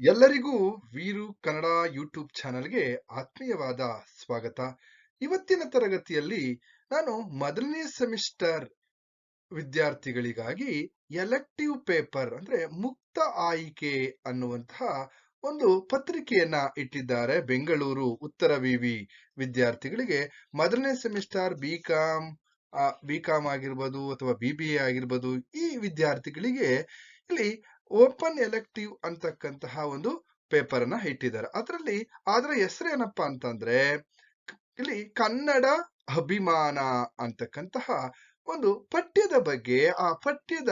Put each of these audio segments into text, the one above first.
ಎಲ್ಲರಿಗೂ ವೀರು ಕನ್ನಡ ಯೂಟ್ಯೂಬ್ ಚಾನೆಲ್ಗೆ ಆತ್ಮೀಯವಾದ ಸ್ವಾಗತ. ಇವತ್ತಿನ ತರಗತಿಯಲ್ಲಿ ನಾನು ಮೊದಲನೇ ಸೆಮಿಸ್ಟರ್ ವಿದ್ಯಾರ್ಥಿಗಳಿಗಾಗಿ ಎಲೆಕ್ಟಿವ್ ಪೇಪರ್ ಅಂದ್ರೆ ಮುಕ್ತ ಆಯ್ಕೆ ಅನ್ನುವಂತಹ ಒಂದು ಪತ್ರಿಕೆಯನ್ನ ಇಟ್ಟಿದ್ದಾರೆ ಬೆಂಗಳೂರು ಉತ್ತರ ವಿವಿ ವಿದ್ಯಾರ್ಥಿಗಳಿಗೆ. ಮೊದಲನೇ ಸೆಮಿಸ್ಟರ್ ಬಿಕಾಂ ಕಾಮ್ ಬಿ ಆಗಿರ್ಬೋದು ಅಥವಾ ಬಿ ಬಿ ಆಗಿರ್ಬೋದು ಈ ವಿದ್ಯಾರ್ಥಿಗಳಿಗೆ ಇಲ್ಲಿ ಓಪನ್ ಎಲೆಕ್ಟಿವ್ ಅಂತಕ್ಕಂತಹ ಒಂದು ಪೇಪರ್ ಅನ್ನ ಇಟ್ಟಿದ್ದಾರೆ. ಅದರಲ್ಲಿ ಅದರ ಹೆಸರು ಏನಪ್ಪಾ ಅಂತಂದ್ರೆ, ಇಲ್ಲಿ ಕನ್ನಡ ಅಭಿಮಾನ ಅಂತಕ್ಕಂತಹ ಒಂದು ಪಠ್ಯದ ಬಗ್ಗೆ, ಆ ಪಠ್ಯದ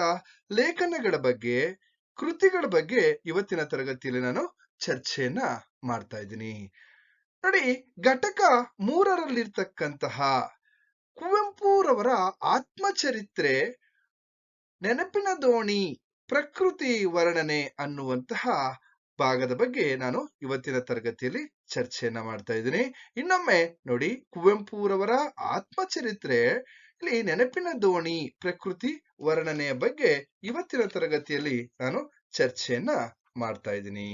ಲೇಖನಗಳ ಬಗ್ಗೆ, ಕೃತಿಗಳ ಬಗ್ಗೆ ಇವತ್ತಿನ ತರಗತಿಯಲ್ಲಿ ನಾನು ಚರ್ಚೆಯನ್ನ ಮಾಡ್ತಾ ಇದ್ದೀನಿ. ನೋಡಿ, ಘಟಕ ಮೂರರಲ್ಲಿರ್ತಕ್ಕಂತಹ ಕುವೆಂಪುರವರ ಆತ್ಮಚರಿತ್ರೆ ನೆನಪಿನ ದೋಣಿ ಪ್ರಕೃತಿ ವರ್ಣನೆ ಅನ್ನುವಂತಹ ಭಾಗದ ಬಗ್ಗೆ ನಾನು ಇವತ್ತಿನ ತರಗತಿಯಲ್ಲಿ ಚರ್ಚೆಯನ್ನ ಮಾಡ್ತಾ ಇದ್ದೀನಿ. ಇನ್ನೊಮ್ಮೆ ನೋಡಿ, ಕುವೆಂಪುರವರ ಆತ್ಮಚರಿತ್ರೆ ಇಲ್ಲಿ ನೆನಪಿನ ದೋಣಿ ಪ್ರಕೃತಿ ವರ್ಣನೆಯ ಬಗ್ಗೆ ಇವತ್ತಿನ ತರಗತಿಯಲ್ಲಿ ನಾನು ಚರ್ಚೆಯನ್ನ ಮಾಡ್ತಾ ಇದ್ದೀನಿ.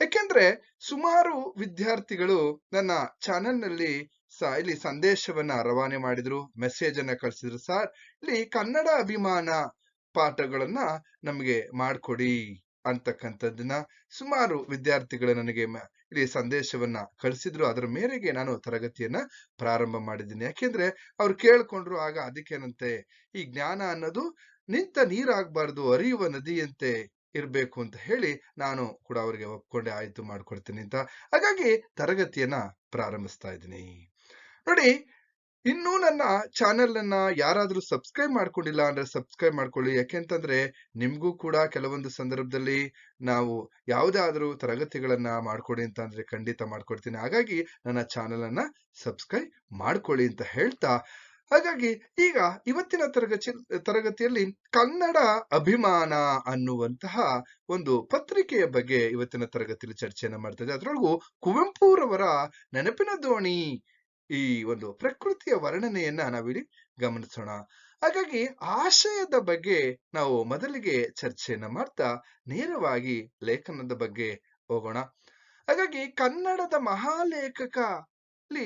ಯಾಕೆಂದ್ರೆ ಸುಮಾರು ವಿದ್ಯಾರ್ಥಿಗಳು ನನ್ನ ಚಾನೆಲ್ನಲ್ಲಿ ಸ, ಇಲ್ಲಿ ಸಂದೇಶವನ್ನ ರವಾನೆ ಮಾಡಿದ್ರು ಮೆಸೇಜ್ ಅನ್ನ ಕಳಿಸಿದ್ರು. ಸರ್, ಇಲ್ಲಿ ಕನ್ನಡ ಅಭಿಮಾನ ಪಾಠಗಳನ್ನ ನಮಗೆ ಮಾಡ್ಕೊಡಿ ಅಂತಕ್ಕಂಥದ್ದನ್ನ ಸುಮಾರು ವಿದ್ಯಾರ್ಥಿಗಳು ನನಗೆ ಇಲ್ಲಿ ಸಂದೇಶವನ್ನ ಕಳಿಸಿದ್ರು. ಅದರ ಮೇರೆಗೆ ನಾನು ತರಗತಿಯನ್ನ ಪ್ರಾರಂಭ ಮಾಡಿದ್ದೀನಿ. ಯಾಕೆಂದ್ರೆ ಅವ್ರು ಕೇಳ್ಕೊಂಡ್ರು ಆಗ ಅದಕ್ಕೇನಂತೆ, ಈ ಜ್ಞಾನ ಅನ್ನೋದು ನಿಂತ ನೀರಾಗಬಾರ್ದು, ಹರಿಯುವ ನದಿಯಂತೆ ಇರ್ಬೇಕು ಅಂತ ಹೇಳಿ ನಾನು ಕೂಡ ಅವರಿಗೆ ಒಪ್ಕೊಂಡೆ ಆಯ್ತು ಮಾಡ್ಕೊಡ್ತೀನಿ ಅಂತ. ಹಾಗಾಗಿ ತರಗತಿಯನ್ನ ಪ್ರಾರಂಭಿಸ್ತಾ ಇದ್ದೀನಿ. ನೋಡಿ ಇನ್ನು ನನ್ನ ಚಾನೆಲ್ ಅನ್ನ ಯಾರಾದ್ರೂ ಸಬ್ಸ್ಕ್ರೈಬ್ ಮಾಡ್ಕೊಂಡಿಲ್ಲ ಅಂದ್ರೆ ಸಬ್ಸ್ಕ್ರೈಬ್ ಮಾಡ್ಕೊಳ್ಳಿ. ಯಾಕೆಂತಂದ್ರೆ ನಿಮ್ಗೂ ಕೂಡ ಕೆಲವೊಂದು ಸಂದರ್ಭದಲ್ಲಿ ನಾವು ಯಾವುದಾದ್ರೂ ತರಗತಿಗಳನ್ನ ಮಾಡ್ಕೊಡಿ ಅಂತ ಅಂದ್ರೆ ಖಂಡಿತ ಮಾಡ್ಕೊಡ್ತೀನಿ. ಹಾಗಾಗಿ ನನ್ನ ಚಾನೆಲ್ ಅನ್ನ ಸಬ್ಸ್ಕ್ರೈಬ್ ಮಾಡ್ಕೊಳ್ಳಿ ಅಂತ ಹೇಳ್ತಾ. ಹಾಗಾಗಿ ಈಗ ಇವತ್ತಿನ ತರಗತಿ, ತರಗತಿಯಲ್ಲಿ ಕನ್ನಡ ಅಭಿಮಾನ ಅನ್ನುವಂತಹ ಒಂದು ಪತ್ರಿಕೆಯ ಬಗ್ಗೆ ಇವತ್ತಿನ ತರಗತಿಯಲ್ಲಿ ಚರ್ಚೆಯನ್ನ ಮಾಡ್ತಾ ಇದ್ದೆ. ಅದರೊಳಗೂ ಕುವೆಂಪುರವರ ನೆನಪಿನ ದೋಣಿ ಈ ಒಂದು ಪ್ರಕೃತಿಯ ವರ್ಣನೆಯನ್ನ ನಾವಿಲ್ಲಿ ಗಮನಿಸೋಣ. ಹಾಗಾಗಿ ಆಶಯದ ಬಗ್ಗೆ ನಾವು ಮೊದಲಿಗೆ ಚರ್ಚೆಯನ್ನ ಮಾಡ್ತಾ ನೇರವಾಗಿ ಲೇಖನದ ಬಗ್ಗೆ ಹೋಗೋಣ. ಹಾಗಾಗಿ ಕನ್ನಡದ ಮಹಾಲೇಖಕ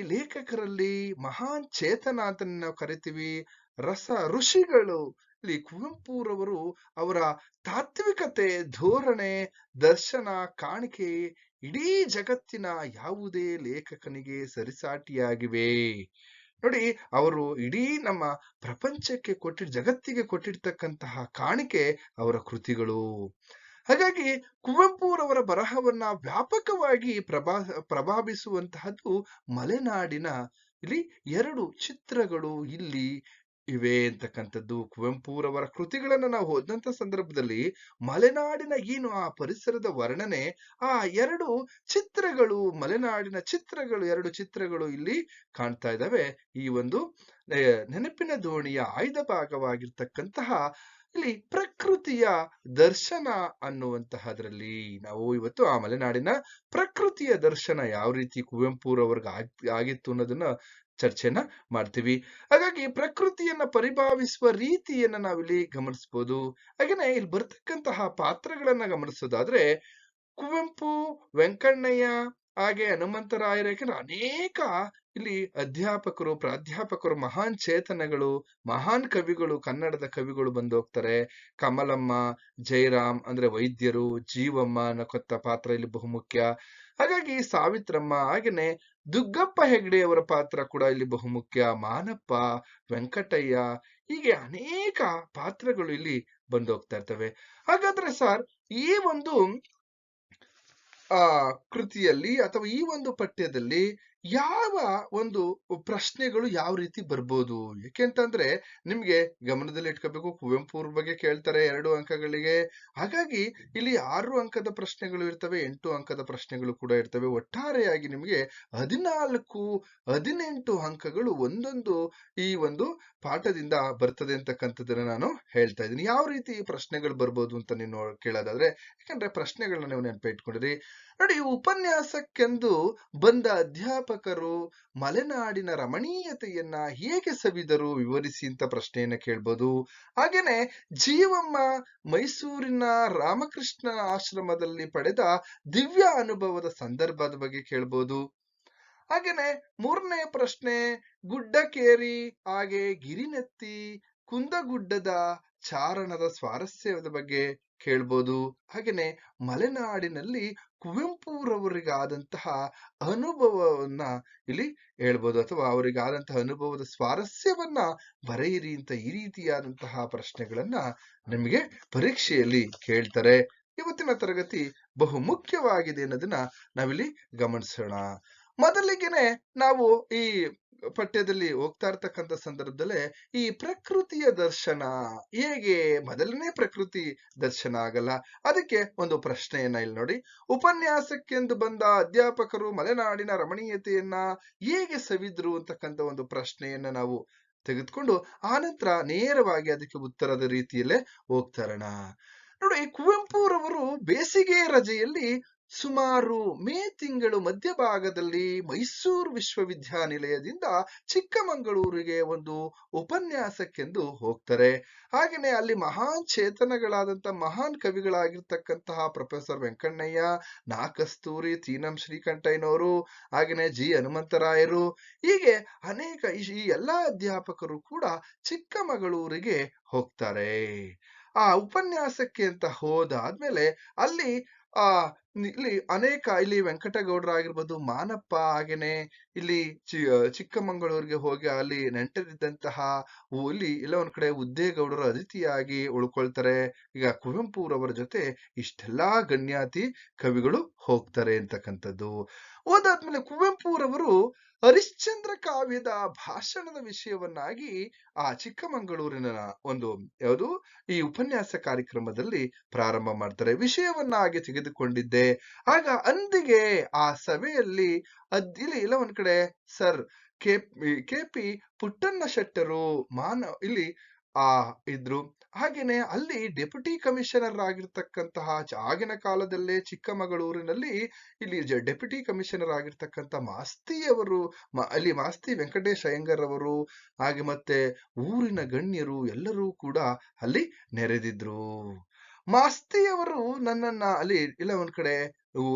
ಲೇಖಕರಲ್ಲಿ ಮಹಾನ್ ಚೇತನ ಅಂತ ನಾವು ಕರಿತೀವಿ. ರಸ ಋಷಿಗಳು ಇಲ್ಲಿ ಕುವೆಂಪುರವರು ಅವರ ತಾತ್ವಿಕತೆ, ಧೋರಣೆ, ದರ್ಶನ, ಕಾಣಿಕೆ ಇಡೀ ಜಗತ್ತಿನ ಯಾವುದೇ ಲೇಖಕನಿಗೆ ಸರಿಸಾಟಿಯಾಗಿವೆ. ನೋಡಿ, ಅವರು ಇಡೀ ನಮ್ಮ ಪ್ರಪಂಚಕ್ಕೆ ಕೊಟ್ಟಿ, ಜಗತ್ತಿಗೆ ಕೊಟ್ಟಿರ್ತಕ್ಕಂತಹ ಕಾಣಿಕೆ ಅವರ ಕೃತಿಗಳು. ಹಾಗಾಗಿ ಕುವೆಂಪುರವರ ಬರಹವನ್ನ ವ್ಯಾಪಕವಾಗಿ ಪ್ರಭಾ, ಪ್ರಭಾವಿಸುವಂತಹದ್ದು ಮಲೆನಾಡಿನ ಇಲ್ಲಿ ಎರಡು ಚಿತ್ರಗಳು ಇಲ್ಲಿ ಇವೆ ಅಂತಕ್ಕಂಥದ್ದು ಕುವೆಂಪುರವರ ಕೃತಿಗಳನ್ನು ನಾವು ಓದಿದಂಥ ಸಂದರ್ಭದಲ್ಲಿ ಮಲೆನಾಡಿನ ಏನು ಆ ಪರಿಸರದ ವರ್ಣನೆ, ಆ ಎರಡು ಚಿತ್ರಗಳು, ಮಲೆನಾಡಿನ ಚಿತ್ರಗಳು, ಎರಡು ಚಿತ್ರಗಳು ಇಲ್ಲಿ ಕಾಣ್ತಾ ಇದ್ದಾವೆ. ಈ ಒಂದು ನೆನಪಿನ ದೋಣಿಯ ಆಯ್ದ ಭಾಗವಾಗಿರ್ತಕ್ಕಂತಹ ಇಲ್ಲಿ ಪ್ರಕೃತಿಯ ದರ್ಶನ ಅನ್ನುವಂತಹದ್ರಲ್ಲಿ ನಾವು ಇವತ್ತು ಆ ಮಲೆನಾಡಿನ ಪ್ರಕೃತಿಯ ದರ್ಶನ ಯಾವ ರೀತಿ ಕುವೆಂಪುರವ್ರಿಗೆ ಆಗಿತ್ತು ಅನ್ನೋದನ್ನ ಚರ್ಚೆನ ಮಾಡ್ತೀವಿ. ಹಾಗಾಗಿ ಪ್ರಕೃತಿಯನ್ನ ಪರಿಭಾವಿಸುವ ರೀತಿಯನ್ನ ನಾವಿಲ್ಲಿ ಗಮನಿಸಬಹುದು ಹಾಗೇನೆ ಇಲ್ಲಿ ಬರ್ತಕ್ಕಂತಹ ಪಾತ್ರಗಳನ್ನ ಗಮನಿಸೋದಾದ್ರೆ, ಕುವೆಂಪು, ವೆಂಕಣ್ಣಯ್ಯ, ಹಾಗೆ ಹನುಮಂತರಾಯರ ಯಾಕಂದ್ರೆ ಅನೇಕ ಇಲ್ಲಿ ಅಧ್ಯಾಪಕರು, ಪ್ರಾಧ್ಯಾಪಕರು ಮಹಾನ್ ಚೇತನಗಳು, ಮಹಾನ್ ಕವಿಗಳು, ಕನ್ನಡದ ಕವಿಗಳು ಬಂದು ಹೋಗ್ತಾರೆ. ಕಮಲಮ್ಮ ಜಯರಾಮ್ ಅಂದ್ರೆ ವೈದ್ಯರು, ಜೀವಮ್ಮ ನಕೊತ್ತ ಪಾತ್ರ ಇಲ್ಲಿ ಬಹುಮುಖ್ಯ. ಹಾಗಾಗಿ ಸಾವಿತ್ರಮ್ಮ ಹಾಗೇನೆ ದುಗ್ಗಪ್ಪ ಹೆಗ್ಡೆ ಅವರ ಪಾತ್ರ ಕೂಡ ಇಲ್ಲಿ ಬಹುಮುಖ್ಯ. ಮಾನಪ್ಪ, ವೆಂಕಟಯ್ಯ ಹೀಗೆ ಅನೇಕ ಪಾತ್ರಗಳು ಇಲ್ಲಿ ಬಂದು ಹೋಗ್ತಾ ಇರ್ತವೆ. ಹಾಗಾದ್ರೆ ಸರ್ ಈ ಒಂದು, ಆ, ಕೃತಿಯಲ್ಲಿ ಅಥವಾ ಈ ಒಂದು ಪಠ್ಯದಲ್ಲಿ ಯಾವ ಒಂದು ಪ್ರಶ್ನೆಗಳು ಯಾವ ರೀತಿ ಬರ್ಬೋದು? ಯಾಕೆಂತಂದ್ರೆ ನಿಮ್ಗೆ ಗಮನದಲ್ಲಿ ಇಟ್ಕೋಬೇಕು, ಕುವೆಂಪು ಅವ್ರ ಬಗ್ಗೆ ಕೇಳ್ತಾರೆ ಎರಡು ಅಂಕಗಳಿಗೆ. ಹಾಗಾಗಿ ಇಲ್ಲಿ ಆರು ಅಂಕದ ಪ್ರಶ್ನೆಗಳು ಇರ್ತವೆ, ಎಂಟು ಅಂಕದ ಪ್ರಶ್ನೆಗಳು ಕೂಡ ಇರ್ತವೆ. ಒಟ್ಟಾರೆಯಾಗಿ ನಿಮಗೆ ಹದಿನಾಲ್ಕು, ಹದಿನೆಂಟು ಅಂಕಗಳು ಒಂದೊಂದು ಈ ಒಂದು ಪಾಠದಿಂದ ಬರ್ತದೆ ಅಂತಕ್ಕಂಥದ್ದನ್ನ ನಾನು ಹೇಳ್ತಾ ಇದ್ದೀನಿ. ಯಾವ ರೀತಿ ಪ್ರಶ್ನೆಗಳು ಬರ್ಬೋದು ಅಂತ ನೀವು ಕೇಳೋದಾದ್ರೆ, ಯಾಕಂದ್ರೆ ಪ್ರಶ್ನೆಗಳನ್ನ ನೀವು ನೆನಪು ಇಟ್ಕೊಂಡಿರಿ. ನೋಡಿ ಉಪನ್ಯಾಸಕ್ಕೆಂದು ಬಂದ ಅಧ್ಯಾಪಕ ಅಧ್ಯಾಪಕರು ಮಲೆನಾಡಿನ ರಮಣೀಯತೆಯನ್ನ ಹೇಗೆ ಸವಿದರು ವಿವರಿಸಿ ಅಂತ ಪ್ರಶ್ನೆಯನ್ನ ಕೇಳ್ಬೋದು. ಹಾಗೇನೆ ಜೀವಮ್ಮ ಮೈಸೂರಿನ ರಾಮಕೃಷ್ಣ ಆಶ್ರಮದಲ್ಲಿ ಪಡೆದ ದಿವ್ಯ ಅನುಭವದ ಸಂದರ್ಭದ ಬಗ್ಗೆ ಕೇಳ್ಬೋದು. ಹಾಗೇನೆ ಮೂರನೇ ಪ್ರಶ್ನೆ, ಗುಡ್ಡಕೇರಿ, ಹಾಗೆ ಗಿರಿನೆತ್ತಿ, ಕುಂದಗುಡ್ಡದ ಚಾರಣದ ಸ್ವಾರಸ್ಯದ ಬಗ್ಗೆ ಕೇಳ್ಬೋದು. ಹಾಗೇನೆ ಮಲೆನಾಡಿನಲ್ಲಿ ಕುವೆಂಪುರವರಿಗಾದಂತಹ ಅನುಭವವನ್ನ ಇಲ್ಲಿ ಹೇಳ್ಬೋದು ಅಥವಾ ಅವರಿಗಾದಂತಹ ಅನುಭವದ ಸ್ವಾರಸ್ಯವನ್ನ ಬರೆಯಿರಿ ಅಂತ ಈ ರೀತಿಯಾದಂತಹ ಪ್ರಶ್ನೆಗಳನ್ನ ನಮಗೆ ಪರೀಕ್ಷೆಯಲ್ಲಿ ಕೇಳ್ತಾರೆ. ಇವತ್ತಿನ ತರಗತಿ ಬಹು ಮುಖ್ಯವಾಗಿದೆ ಅನ್ನೋದನ್ನ ನಾವಿಲ್ಲಿ ಗಮನಿಸೋಣ. ಮೊದಲಿಗೆನೆ ನಾವು ಈ ಪಠ್ಯದಲ್ಲಿ ಹೋಗ್ತಾ ಇರ್ತಕ್ಕಂಥ ಸಂದರ್ಭದಲ್ಲೇ ಈ ಪ್ರಕೃತಿಯ ದರ್ಶನ. ಹೇಗೆ? ಮೊದಲನೇ ಪ್ರಕೃತಿ ದರ್ಶನ ಆಗಲ್ಲ. ಅದಕ್ಕೆ ಒಂದು ಪ್ರಶ್ನೆಯನ್ನ ಇಲ್ಲಿ ನೋಡಿ. ಉಪನ್ಯಾಸಕ್ಕೆಂದು ಬಂದ ಅಧ್ಯಾಪಕರು ಮಲೆನಾಡಿನ ರಮಣೀಯತೆಯನ್ನ ಹೇಗೆ ಸವಿದ್ರು ಅಂತಕ್ಕಂಥ ಒಂದು ಪ್ರಶ್ನೆಯನ್ನ ನಾವು ತೆಗೆದುಕೊಂಡು ಆನಂತರ ನೇರವಾಗಿ ಅದಕ್ಕೆ ಉತ್ತರದ ರೀತಿಯಲ್ಲೇ ಹೋಗ್ತಾರಣ ನೋಡಿ, ಕುವೆಂಪುರವರು ಬೇಸಿಗೆ ರಜೆಯಲ್ಲಿ ಸುಮಾರು ಮೇ ತಿಂಗಳು ಮಧ್ಯಭಾಗದಲ್ಲಿ ಮೈಸೂರು ವಿಶ್ವವಿದ್ಯಾನಿಲಯದಿಂದ ಚಿಕ್ಕಮಗಳೂರಿಗೆ ಒಂದು ಉಪನ್ಯಾಸಕ್ಕೆಂದು ಹೋಗ್ತಾರೆ. ಹಾಗೆಯೇ ಅಲ್ಲಿ ಮಹಾನ್ ಚೇತನಗಳಾದಂಥ ಮಹಾನ್ ಕವಿಗಳಾಗಿರ್ತಕ್ಕಂತಹ ಪ್ರೊಫೆಸರ್ ವೆಂಕಣ್ಣಯ್ಯ ನಾ ಕಸ್ತೂರಿ ತೀನಂ ಶ್ರೀಕಂಠಯ್ಯನವರು, ಹಾಗೆಯೇ ಜಿ ಹನುಮಂತರಾಯರು, ಹೀಗೆ ಅನೇಕ ಈ ಎಲ್ಲಾ ಅಧ್ಯಾಪಕರು ಕೂಡ ಚಿಕ್ಕಮಗಳೂರಿಗೆ ಹೋಗ್ತಾರೆ. ಆ ಉಪನ್ಯಾಸಕ್ಕೆ ಅಂತ ಹೋದಾದ್ಮೇಲೆ ಅಲ್ಲಿ ಆ ಇಲ್ಲಿ ಅನೇಕ ಇಲ್ಲಿ ವೆಂಕಟಗೌಡರ ಆಗಿರ್ಬೋದು, ಮಾನಪ್ಪ ಹಾಗೇನೆ ಇಲ್ಲಿ ಚಿ ಚಿಕ್ಕಮಂಗಳೂರಿಗೆ ಹೋಗಿ ಅಲ್ಲಿ ನೆಂಟರಿದ್ದಂತಹ ಇಲ್ಲಿ ಎಲ್ಲ ಒಂದ್ ಕಡೆ ಉದ್ದೇಗೌಡರು ಅತಿಥಿಯಾಗಿ ಉಳ್ಕೊಳ್ತಾರೆ. ಈಗ ಕುವೆಂಪುರವರ ಜೊತೆ ಇಷ್ಟೆಲ್ಲಾ ಗಣ್ಯಾತಿ ಕವಿಗಳು ಹೋಗ್ತಾರೆ ಅಂತಕ್ಕಂಥದ್ದು. ಹೋದಾದ್ಮೇಲೆ ಕುವೆಂಪುರವರು ಹರಿಶ್ಚಂದ್ರ ಕಾವ್ಯದ ಭಾಷಣದ ವಿಷಯವನ್ನಾಗಿ ಆ ಚಿಕ್ಕಮಂಗಳೂರಿನ ಒಂದು ಯಾವುದು ಈ ಉಪನ್ಯಾಸ ಕಾರ್ಯಕ್ರಮದಲ್ಲಿ ಪ್ರಾರಂಭ ಮಾಡ್ತಾರೆ. ವಿಷಯವನ್ನಾಗಿ ತೆಗೆದುಕೊಂಡಿದ್ದೆ. ಆಗ ಅಂದಿಗೆ ಆ ಸಭೆಯಲ್ಲಿ ಇಲ್ಲಿ ಇಲ್ಲ ಒಂದ್ ಕಡೆ, sir, K K P Puttanna ಶೆಟ್ಟರು ಮಾನ, ಇಲ್ಲಿ, ಆ, ಇದ್ರು. ಹಾಗೇನೆ ಅಲ್ಲಿ ಡೆಪ್ಯೂಟಿ ಕಮಿಷನರ್ ಆಗಿರ್ತಕ್ಕಂತಹ ಆಗಿನ ಕಾಲದಲ್ಲೇ ಚಿಕ್ಕಮಗಳೂರಿನಲ್ಲಿ ಇಲ್ಲಿ ಡೆಪ್ಯೂಟಿ ಕಮಿಷನರ್ ಆಗಿರ್ತಕ್ಕಂಥ ಮಾಸ್ತಿಯವರು ಅಲ್ಲಿ ಮಾಸ್ತಿ ವೆಂಕಟೇಶ್ ಅಯ್ಯಂಗರ್ ಅವರು, ಹಾಗೆ ಮತ್ತೆ ಊರಿನ ಗಣ್ಯರು ಎಲ್ಲರೂ ಕೂಡ ಅಲ್ಲಿ ನೆರೆದಿದ್ರು. ಮಾಸ್ತಿಯವರು ನನ್ನನ್ನ ಅಲ್ಲಿ ಇಲ್ಲ ಒಂದ್ ಕಡೆ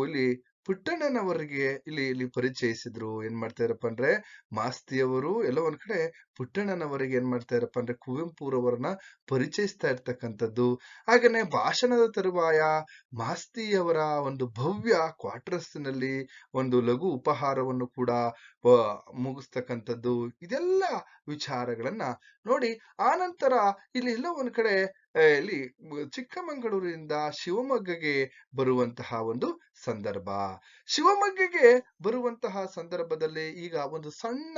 ಇಲ್ಲಿ ಪುಟ್ಟಣ್ಣನವರಿಗೆ ಇಲ್ಲಿ ಇಲ್ಲಿ ಪರಿಚಯಿಸಿದ್ರು. ಏನ್ ಮಾಡ್ತಾ ಇರಪ್ಪ ಅಂದ್ರೆ ಮಾಸ್ತಿಯವರು ಎಲ್ಲ ಒಂದ್ ಕಡೆ ಪುಟ್ಟಣ್ಣನವರಿಗೆ ಏನ್ ಮಾಡ್ತಾ ಇರಪ್ಪ ಅಂದ್ರೆ ಕುವೆಂಪುರವರನ್ನ ಪರಿಚಯಿಸ್ತಾ ಇರ್ತಕ್ಕಂಥದ್ದು. ಹಾಗೇನೆ ಭಾಷಣದ ತರುವಾಯ ಮಾಸ್ತಿಯವರ ಒಂದು ಭವ್ಯ ಕ್ವಾರ್ಟರ್ಸ್ನಲ್ಲಿ ಒಂದು ಲಘು ಉಪಹಾರವನ್ನು ಕೂಡ ಮುಗಿಸ್ತಕ್ಕಂಥದ್ದು. ಇದೆಲ್ಲ ವಿಚಾರಗಳನ್ನ ನೋಡಿ, ಆನಂತರ ಇಲ್ಲಿ ಎಲ್ಲ ಒಂದ್ ಕಡೆ ಇಲ್ಲಿ ಚಿಕ್ಕಮಂಗಳೂರಿನಿಂದ ಶಿವಮೊಗ್ಗಗೆ ಬರುವಂತಹ ಒಂದು ಸಂದರ್ಭ. ಶಿವಮೊಗ್ಗಗೆ ಬರುವಂತಹ ಸಂದರ್ಭದಲ್ಲಿ ಈಗ ಒಂದು ಸಣ್ಣ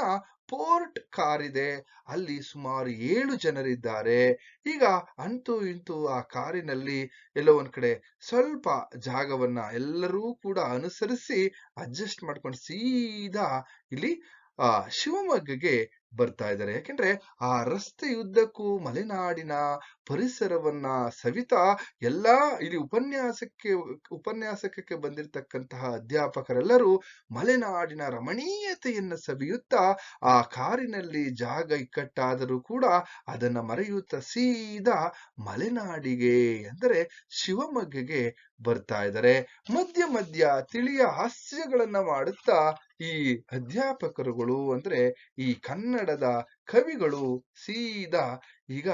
ಪೋರ್ಟ್ ಕಾರ್ ಇದೆ. ಅಲ್ಲಿ ಸುಮಾರು ಏಳು ಜನರಿದ್ದಾರೆ. ಈಗ ಅಂತೂ ಇಂತೂ ಆ ಕಾರಿನಲ್ಲಿ ಎಲ್ಲೋ ಒಂದ್ ಕಡೆ ಸ್ವಲ್ಪ ಜಾಗವನ್ನ ಎಲ್ಲರೂ ಕೂಡ ಅನುಸರಿಸಿ ಅಡ್ಜಸ್ಟ್ ಮಾಡ್ಕೊಂಡು ಸೀದಾ ಇಲ್ಲಿ, ಆ ಶಿವಮೊಗ್ಗಗೆ ಬರ್ತಾ ಇದ್ದಾರೆ. ಯಾಕೆಂದ್ರೆ ಆ ರಸ್ತೆಯುದ್ದಕ್ಕೂ ಮಲೆನಾಡಿನ ಪರಿಸರವನ್ನ ಸವಿತಾ ಎಲ್ಲಾ ಇಲ್ಲಿ ಉಪನ್ಯಾಸಕ್ಕೆ, ಉಪನ್ಯಾಸಕಕ್ಕೆ ಬಂದಿರತಕ್ಕಂತಹ ಅಧ್ಯಾಪಕರೆಲ್ಲರೂ ಮಲೆನಾಡಿನ ರಮಣೀಯತೆಯನ್ನ ಸವಿಯುತ್ತಾ ಆ ಕಾರಿನಲ್ಲಿ ಜಾಗ ಇಕ್ಕಟ್ಟಾದರೂ ಕೂಡ ಅದನ್ನ ಮರೆಯುತ್ತಾ ಸೀದಾ ಮಲೆನಾಡಿಗೆ ಅಂದರೆ ಶಿವಮೊಗ್ಗಗೆ ಬರ್ತಾ ಇದ್ದಾರೆ. ಮಧ್ಯ ಮಧ್ಯ ತಿಳಿಯ ಹಾಸ್ಯಗಳನ್ನ ಮಾಡುತ್ತಾ ಈ ಅಧ್ಯಾಪಕರುಗಳು ಅಂದ್ರೆ ಈ ಕನ್ನಡದ ಕವಿಗಳು ಸೀದಾ ಈಗ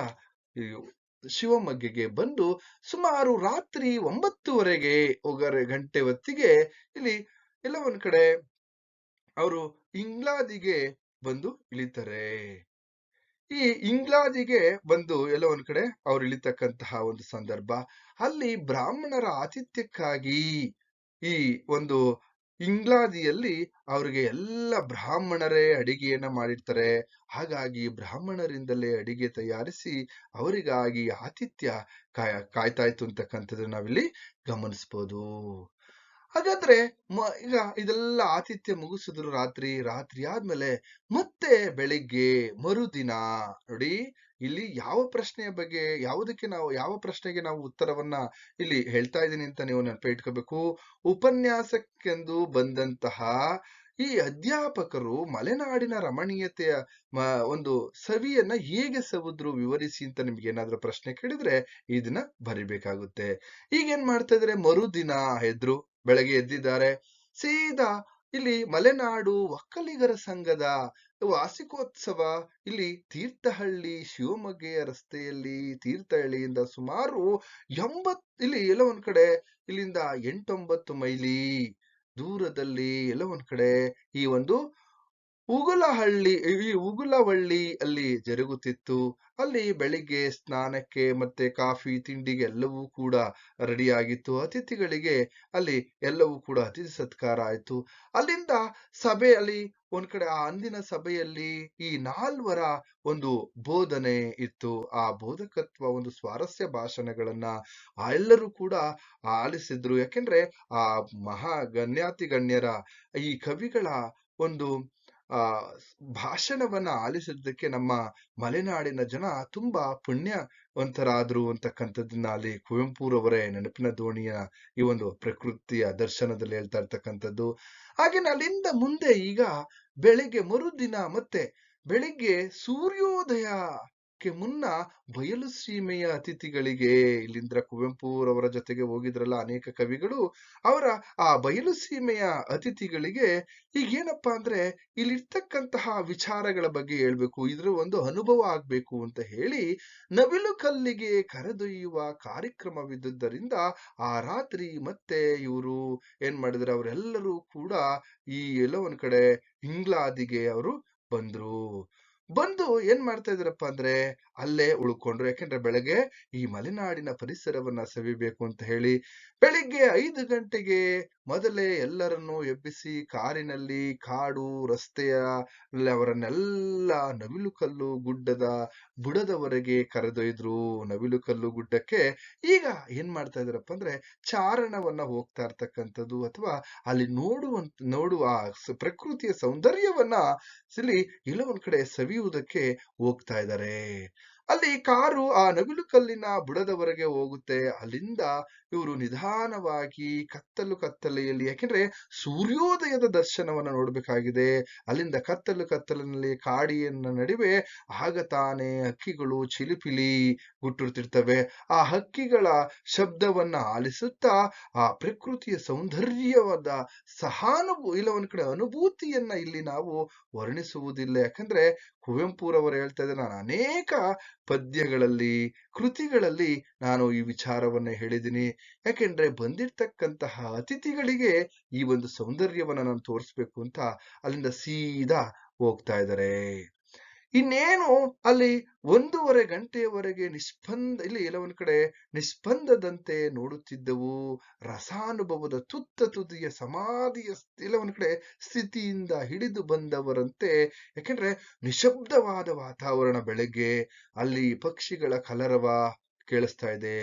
ಶಿವಮೊಗ್ಗಗೆ ಬಂದು ಸುಮಾರು ರಾತ್ರಿ ಒಂಬತ್ತುವರೆಗೆ ಒಗರೆ ಗಂಟೆ ಹೊತ್ತಿಗೆ ಇಲ್ಲಿ ಎಲ್ಲ ಒಂದ್ ಕಡೆ ಅವರು ಇಂಗ್ಲಾದಿಗೆ ಬಂದು ಇಳಿತಾರೆ. ಈ ಇಂಗ್ಲಾದಿಗೆ ಬಂದು ಎಲ್ಲ ಒಂದ್ ಕಡೆ ಅವ್ರು ಇಳಿತಕ್ಕಂತಹ ಒಂದು ಸಂದರ್ಭ. ಅಲ್ಲಿ ಬ್ರಾಹ್ಮಣರ ಆತಿಥ್ಯಕ್ಕಾಗಿ ಈ ಒಂದು ಇಂಗ್ಲಾದಿಯಲ್ಲಿ ಅವ್ರಿಗೆ ಎಲ್ಲ ಬ್ರಾಹ್ಮಣರೇ ಅಡಿಗೆಯನ್ನ ಮಾಡಿರ್ತಾರೆ. ಹಾಗಾಗಿ ಬ್ರಾಹ್ಮಣರಿಂದಲೇ ಅಡಿಗೆ ತಯಾರಿಸಿ ಅವರಿಗಾಗಿ ಆತಿಥ್ಯ ಕಾಯ ಕಾಯ್ತಾ ಇತ್ತು ಅಂತಕ್ಕಂಥದ್ದು ನಾವಿಲ್ಲಿ ಗಮನಿಸ್ಬೋದು. ಹಾಗಾದ್ರೆ ಈಗ ಇದೆಲ್ಲ ಆತಿಥ್ಯ ಮುಗಿಸಿದ್ರು ರಾತ್ರಿ ರಾತ್ರಿ ಆದ್ಮೇಲೆ ಮತ್ತೆ ಬೆಳಿಗ್ಗೆ ಮರುದಿನ ನೋಡಿ ಇಲ್ಲಿ ಯಾವ ಪ್ರಶ್ನೆಯ ಬಗ್ಗೆ, ಯಾವುದಕ್ಕೆ ನಾವು, ಯಾವ ಪ್ರಶ್ನೆಗೆ ನಾವು ಉತ್ತರವನ್ನ ಇಲ್ಲಿ ಹೇಳ್ತಾ ಇದ್ದೀನಿ ಅಂತ ನೀವು ನೆನಪು ಇಟ್ಕೋಬೇಕು. ಉಪನ್ಯಾಸಕ್ಕೆಂದು ಬಂದಂತಹ ಈ ಅಧ್ಯಾಪಕರು ಮಲೆನಾಡಿನ ರಮಣೀಯತೆಯ ಒಂದು ಸವಿಯನ್ನ ಹೇಗೆ ಸವಿದ್ರು ವಿವರಿಸಿ ಅಂತ ನಿಮ್ಗೆ ಏನಾದ್ರೂ ಪ್ರಶ್ನೆ ಕೇಳಿದ್ರೆ ಇದನ್ನ ಬರಿಬೇಕಾಗುತ್ತೆ. ಈಗ ಏನ್ ಮಾಡ್ತಾ ಇದ್ರೆ? ಮರುದಿನ ಎದ್ರು, ಬೆಳಗ್ಗೆ ಎದ್ದಿದ್ದಾರೆ. ಸೀದಾ ಇಲ್ಲಿ ಮಲೆನಾಡು ಒಕ್ಕಲಿಗರ ಸಂಘದ ವಾರ್ಷಿಕೋತ್ಸವ ಇಲ್ಲಿ ತೀರ್ಥಹಳ್ಳಿ ಶಿವಮೊಗ್ಗೆಯ ರಸ್ತೆಯಲ್ಲಿ ತೀರ್ಥಹಳ್ಳಿಯಿಂದ ಸುಮಾರು ಎಂಬತ್, ಇಲ್ಲಿ ಎಲ್ಲ ಒಂದ್ ಕಡೆ ಇಲ್ಲಿಂದ ಎಂಟೊಂಬತ್ತು ಮೈಲಿ ದೂರದಲ್ಲಿ ಎಲ್ಲ ಒಂದ್ ಕಡೆ ಈ ಒಂದು ಉಗುಲಹಳ್ಳಿ, ಈ ಉಗುಲವಳ್ಳಿ ಅಲ್ಲಿ ಜರುಗುತ್ತಿತ್ತು. ಅಲ್ಲಿ ಬೆಳಿಗ್ಗೆ ಸ್ನಾನಕ್ಕೆ ಮತ್ತೆ ಕಾಫಿ, ತಿಂಡಿಗೆ ಎಲ್ಲವೂ ಕೂಡ ರೆಡಿಯಾಗಿತ್ತು. ಅತಿಥಿಗಳಿಗೆ ಅಲ್ಲಿ ಎಲ್ಲವೂ ಕೂಡ ಅತಿಥಿ ಸತ್ಕಾರ ಆಯಿತು. ಅಲ್ಲಿಂದ ಸಭೆಯಲ್ಲಿ ಒಂದ್ ಕಡೆ ಆ ಅಂದಿನ ಸಭೆಯಲ್ಲಿ ಈ ನಾಲ್ವರ ಒಂದು ಬೋಧನೆ ಇತ್ತು. ಆ ಬೋಧಕತ್ವ ಒಂದು ಸ್ವಾರಸ್ಯ ಭಾಷಣಗಳನ್ನ ಆ ಎಲ್ಲರೂ ಕೂಡ ಆಲಿಸಿದ್ರು. ಯಾಕೆಂದ್ರೆ ಆ ಮಹಾ ಗಣ್ಯಾತಿ ಗಣ್ಯರ ಈ ಕವಿಗಳ ಒಂದು ಭಾಷಣವನ್ನ ಆಲಿಸಿದ್ದಕ್ಕೆ ನಮ್ಮ ಮಲೆನಾಡಿನ ಜನ ತುಂಬಾ ಪುಣ್ಯವಂತರಾದ್ರು ಅಂತಕ್ಕಂಥದ್ದನ್ನ ಅಲ್ಲಿ ಕುವೆಂಪುರವರೇ ನೆನಪಿನ ದೋಣಿಯ ಈ ಒಂದು ಪ್ರಕೃತಿಯ ದರ್ಶನದಲ್ಲಿ ಹೇಳ್ತಾ ಇರ್ತಕ್ಕಂಥದ್ದು. ಹಾಗೆ ಅಲ್ಲಿಂದ ಮುಂದೆ ಈಗ ಬೆಳಿಗ್ಗೆ ಮರುದಿನ ಮತ್ತೆ ಬೆಳಿಗ್ಗೆ ಸೂರ್ಯೋದಯಕ್ಕೆ ಮುನ್ನ ಬಯಲು ಸೀಮೆಯ ಅತಿಥಿಗಳಿಗೆ ಇಲ್ಲಿಂದ್ರ ಕುವೆಂಪುರವರ ಜೊತೆಗೆ ಹೋಗಿದ್ರಲ್ಲ ಅನೇಕ ಕವಿಗಳು, ಅವರ ಆ ಬಯಲು ಸೀಮೆಯ ಅತಿಥಿಗಳಿಗೆ ಈಗೇನಪ್ಪಾ ಅಂದ್ರೆ ಇಲ್ಲಿರ್ತಕ್ಕಂತಹ ವಿಚಾರಗಳ ಬಗ್ಗೆ ಹೇಳ್ಬೇಕು, ಇದ್ರ ಒಂದು ಅನುಭವ ಆಗ್ಬೇಕು ಅಂತ ಹೇಳಿ ನವಿಲು ಕಲ್ಲಿಗೆ ಕರೆದೊಯ್ಯುವ ಕಾರ್ಯಕ್ರಮವಿದ್ದುದರಿಂದ ಆ ರಾತ್ರಿ ಮತ್ತೆ ಇವರು ಏನ್ ಮಾಡಿದ್ರೆ, ಅವರೆಲ್ಲರೂ ಕೂಡ ಈ ಎಲ್ಲ ಒಂದ್ ಕಡೆ ಇಂಗ್ಲಾದಿಗೆ ಅವರು ಬಂದ್ರು. ಬಂದು ಏನ್ ಮಾಡ್ತಾ ಇದ್ರಪ್ಪ ಅಂದ್ರೆ, ಅಲ್ಲೇ ಉಳ್ಕೊಂಡ್ರು. ಯಾಕೆಂದ್ರೆ ಬೆಳಗ್ಗೆ ಈ ಮಲೆನಾಡಿನ ಪರಿಸರವನ್ನ ಸವಿಬೇಕು ಅಂತ ಹೇಳಿ, ಬೆಳಿಗ್ಗೆ ಐದು ಗಂಟೆಗೆ ಮೊದಲೇ ಎಲ್ಲರನ್ನು ಎಬ್ಬಿಸಿ ಕಾರಿನಲ್ಲಿ ಕಾಡು, ರಸ್ತೆಯ ಅವರನ್ನೆಲ್ಲ ನವಿಲುಕಲ್ಲು ಗುಡ್ಡದ ಬುಡದವರೆಗೆ ಕರೆದೊಯ್ದ್ರು. ನವಿಲುಕಲ್ಲು ಗುಡ್ಡಕ್ಕೆ ಈಗ ಏನ್ ಮಾಡ್ತಾ ಇದಾರಪ್ಪ ಅಂದ್ರೆ, ಚಾರಣವನ್ನ ಹೋಗ್ತಾ ಇರ್ತಕ್ಕಂಥದ್ದು ಅಥವಾ ಅಲ್ಲಿ ನೋಡುವಂತ, ನೋಡುವ ಪ್ರಕೃತಿಯ ಸೌಂದರ್ಯವನ್ನ ಇಲ್ಲಿ ಒಂದ್ ಕಡೆ ಸವಿಯುವುದಕ್ಕೆ ಹೋಗ್ತಾ ಇದ್ದಾರೆ. ಅಲ್ಲಿ ಕಾರು ಆ ನವಿಲು ಕಲ್ಲಿನ ಬುಡದವರೆಗೆ ಹೋಗುತ್ತೆ. ಅಲ್ಲಿಂದ ಇವರು ನಿಧಾನವಾಗಿ ಕತ್ತಲು ಕತ್ತಲೆಯಲ್ಲಿ, ಯಾಕೆಂದ್ರೆ ಸೂರ್ಯೋದಯದ ದರ್ಶನವನ್ನು ನೋಡ್ಬೇಕಾಗಿದೆ. ಅಲ್ಲಿಂದ ಕತ್ತಲು ಕತ್ತಲಿನಲ್ಲಿ ಕಾಡಿಯನ್ನ ನಡುವೆ ಆಗ ತಾನೇ ಹಕ್ಕಿಗಳು ಚಿಲಿಪಿಲಿ ಗುಟ್ಟಿರ್ತಿರ್ತವೆ ಆ ಹಕ್ಕಿಗಳ ಶಬ್ದವನ್ನ ಆಲಿಸುತ್ತಾ, ಆ ಪ್ರಕೃತಿಯ ಸೌಂದರ್ಯವಾದ ಸಹಾನುಭೂ ಇಲ್ಲ ಒಂದ್ ಕಡೆ ಅನುಭೂತಿಯನ್ನ ಇಲ್ಲಿ ನಾವು ವರ್ಣಿಸುವುದಿಲ್ಲ. ಯಾಕಂದ್ರೆ ಕುವೆಂಪುರವರು ಹೇಳ್ತಾ ಇದ್ದಾರೆ ನಾನು ಅನೇಕ ಪದ್ಯಗಳಲ್ಲಿ, ಕೃತಿಗಳಲ್ಲಿ ನಾನು ಈ ವಿಚಾರವನ್ನ ಹೇಳಿದ್ದೀನಿ. ಯಾಕೆಂದ್ರೆ ಬಂದಿರ್ತಕ್ಕಂತಹ ಅತಿಥಿಗಳಿಗೆ ಈ ಒಂದು ಸೌಂದರ್ಯವನ್ನ ನಾನು ತೋರಿಸ್ಬೇಕು ಅಂತ ಅಲ್ಲಿಂದ ಸೀದಾ ಹೋಗ್ತಾ ಇದ್ದಾರೆ. ಇನ್ನೇನು ಅಲ್ಲಿ ಒಂದೂವರೆ ಗಂಟೆಯವರೆಗೆ ನಿಸ್ಪಂದ, ಇಲ್ಲಿ ಎಲ್ಲ ಒಂದ್ ಕಡೆ ನಿಸ್ಪಂದದಂತೆ ನೋಡುತ್ತಿದ್ದವು. ರಸಾನುಭವದ ತುತ್ತ ತುದಿಯ ಸಮಾಧಿಯ ಎಲ್ಲವನ್ ಕಡೆ ಸ್ಥಿತಿಯಿಂದ ಹಿಡಿದು ಬಂದವರಂತೆ. ಯಾಕೆಂದ್ರೆ ನಿಶಬ್ದವಾದ ವಾತಾವರಣ ಬೆಳಗ್ಗೆ, ಅಲ್ಲಿ ಪಕ್ಷಿಗಳ ಕಲರವ ಕೇಳಿಸ್ತಾ ಇದೆ.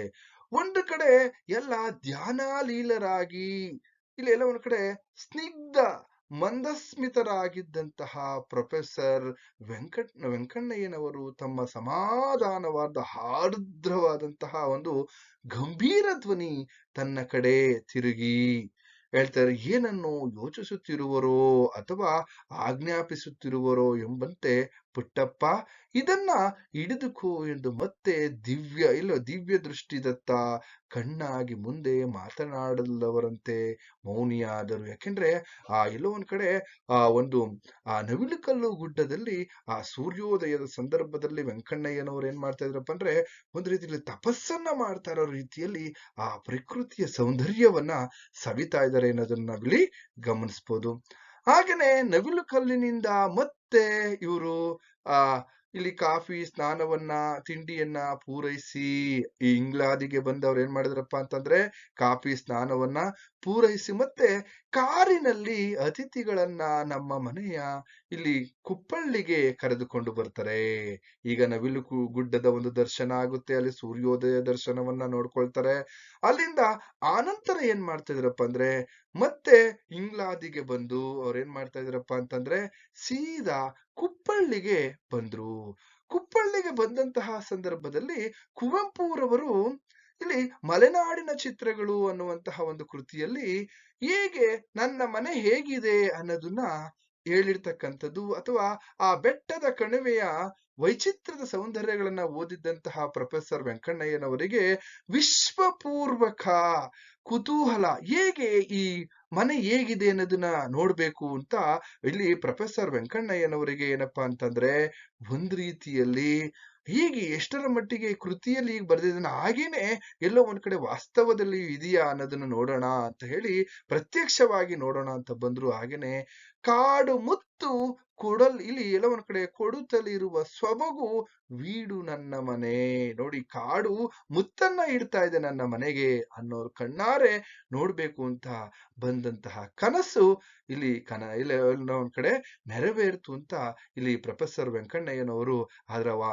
ಒಂದು ಕಡೆ ಎಲ್ಲ ಧ್ಯಾನಾಲೀಲರಾಗಿ, ಇಲ್ಲಿ ಎಲ್ಲ ಒಂದ್ ಕಡೆ ಸ್ನಿಗ್ಧ ಮಂದಸ್ಮಿತರಾಗಿದ್ದಂತಹ ಪ್ರೊಫೆಸರ್ ವೆಂಕಟ್, ವೆಂಕಣ್ಣಯ್ಯನವರು ತಮ್ಮ ಸಮಾಧಾನವಾದ, ಆರ್ದ್ರವಾದಂತಹ ಒಂದು ಗಂಭೀರ ಧ್ವನಿ ತನ್ನ ಕಡೆ ತಿರುಗಿ. ಹೇಳ್ತಾರೆ, ಏನನ್ನು ಯೋಚಿಸುತ್ತಿರುವರೋ ಅಥವಾ ಆಜ್ಞಾಪಿಸುತ್ತಿರುವರೋ ಎಂಬಂತೆ ಪುಟ್ಟಪ್ಪ, ಇದನ್ನ ಹಿಡಿದುಕೋ ಎಂದು ಮತ್ತೆ ದಿವ್ಯ, ಇಲ್ಲ ದಿವ್ಯ ದೃಷ್ಟಿದತ್ತ ಕಣ್ಣಾಗಿ ಮುಂದೆ ಮಾತನಾಡಲ್ಲವರಂತೆ ಮೌನಿಯಾದರು. ಯಾಕೆಂದ್ರೆ ಆ ಎಲ್ಲೋ ಒಂದ್ ಕಡೆ ಆ ಒಂದು, ಆ ನವಿಲುಕಲ್ಲು ಗುಡ್ಡದಲ್ಲಿ ಆ ಸೂರ್ಯೋದಯದ ಸಂದರ್ಭದಲ್ಲಿ ವೆಂಕಣ್ಣಯ್ಯನವರು ಏನ್ ಮಾಡ್ತಾ ಇದ್ರಪ್ಪ ಅಂದ್ರೆ ಒಂದ್ ರೀತಿಯಲ್ಲಿ ತಪಸ್ಸನ್ನ ಮಾಡ್ತಾ ಇರೋ ರೀತಿಯಲ್ಲಿ ಆ ಪ್ರಕೃತಿಯ ಸೌಂದರ್ಯವನ್ನ ಸವಿತಾ ಇದ್ದಾರೆ ಅನ್ನೋದನ್ನ ನಾವಿಲ್ಲಿ ಗಮನಿಸ್ಬೋದು. ಹಾಗೇನೆ ನವಿಲು ಕಲ್ಲಿನಿಂದ ಮತ್ತೆ ಇವರು, ಆ, ಇಲ್ಲಿ ಕಾಫಿ ಸ್ನಾನವನ್ನ, ತಿಂಡಿಯನ್ನ ಪೂರೈಸಿ ಈ ಇಂಗ್ಲಾದಿಗೆ ಬಂದವ್ರು ಏನ್ ಮಾಡಿದ್ರಪ್ಪ ಅಂತಂದ್ರೆ ಕಾಫಿ ಸ್ನಾನವನ್ನ ಪೂರೈಸಿ ಮತ್ತೆ ಕಾರಿನಲ್ಲಿ ಅತಿಥಿಗಳನ್ನ ನಮ್ಮ ಮನೆಯ ಇಲ್ಲಿ ಕುಪ್ಪಳ್ಳಿಗೆ ಕರೆದುಕೊಂಡು ಬರ್ತಾರೆ. ಈಗ ನವಿಲುಕು ಗುಡ್ಡದ ಒಂದು ದರ್ಶನ ಆಗುತ್ತೆ. ಅಲ್ಲಿ ಸೂರ್ಯೋದಯ ದರ್ಶನವನ್ನ ನೋಡ್ಕೊಳ್ತಾರೆ. ಅಲ್ಲಿಂದ ಆನಂತರ ಏನ್ ಮಾಡ್ತಾ ಇದ್ರಪ್ಪ ಅಂದ್ರೆ ಮತ್ತೆ ಇಂಗ್ಲಾದಿಗೆ ಬಂದು ಅವ್ರೇನ್ ಮಾಡ್ತಾ ಇದ್ರಪ್ಪ ಅಂತಂದ್ರೆ ಸೀದಾ ಕುಪ್ಪಳ್ಳಿಗೆ ಬಂದ್ರು. ಕುಪ್ಪಳ್ಳಿಗೆ ಬಂದಂತಹ ಸಂದರ್ಭದಲ್ಲಿ ಕುವೆಂಪುರವರು ಇಲ್ಲಿ ಮಲೆನಾಡಿನ ಚಿತ್ರಗಳು ಅನ್ನುವಂತಹ ಒಂದು ಕೃತಿಯಲ್ಲಿ ಹೇಗೆ ನನ್ನ ಮನೆ ಹೇಗಿದೆ ಅನ್ನೋದನ್ನ ಹೇಳಿರ್ತಕ್ಕಂಥದ್ದು ಅಥವಾ ಆ ಬೆಟ್ಟದ ಕಣಿವೆಯ ವೈಚಿತ್ರದ ಸೌಂದರ್ಯಗಳನ್ನ ಓದಿದ್ದಂತಹ ಪ್ರೊಫೆಸರ್ ವೆಂಕಣ್ಣಯ್ಯನವರಿಗೆ ವಿಶ್ವಪೂರ್ವಕ ಕುತೂಹಲ ಹೇಗೆ ಈ ಮನೆ ಹೇಗಿದೆ ಅನ್ನೋದನ್ನ ನೋಡ್ಬೇಕು ಅಂತ ಇಲ್ಲಿ ಪ್ರೊಫೆಸರ್ ವೆಂಕಣ್ಣಯ್ಯನವರಿಗೆ ಏನಪ್ಪಾ ಅಂತಂದ್ರೆ ಒಂದ್ ರೀತಿಯಲ್ಲಿ ಹೀಗೆ ಎಷ್ಟರ ಮಟ್ಟಿಗೆ ಕೃತಿಯಲ್ಲಿ ಈಗ ಬರೆದಿದ್ದಾನೆ, ಹಾಗೇನೆ ಎಲ್ಲೋ ಒಂದ್ ಕಡೆ ವಾಸ್ತವದಲ್ಲಿ ಇದೆಯಾ ಅನ್ನೋದನ್ನ ನೋಡೋಣ ಅಂತ ಹೇಳಿ ಪ್ರತ್ಯಕ್ಷವಾಗಿ ನೋಡೋಣ ಅಂತ ಬಂದ್ರು. ಹಾಗೇನೆ ಕಾಡು ಮುತ್ತು ಕೊಡಲ್, ಇಲ್ಲಿ ಎಲ್ಲ ಒಂದ್ ಕಡೆ ಕೊಡುತ್ತಲಿರುವ ಸೊಬಗು ವೀಡು ನನ್ನ ಮನೆ. ನೋಡಿ ಕಾಡು ಮುತ್ತನ್ನ ಇಡ್ತಾ ಇದೆ ನನ್ನ ಮನೆಗೆ ಅನ್ನೋರು ಕಣ್ಣಾರೆ ನೋಡ್ಬೇಕು ಅಂತ ಬಂದಂತಹ ಕನಸು ಇಲ್ಲಿ ಕನ, ಇಲ್ಲ ಒಂದ್ ಕಡೆ ನೆರವೇರ್ತು ಅಂತ ಇಲ್ಲಿ ಪ್ರೊಫೆಸರ್ ವೆಂಕಣ್ಣಯ್ಯನವರು. ಅದರ ವಾ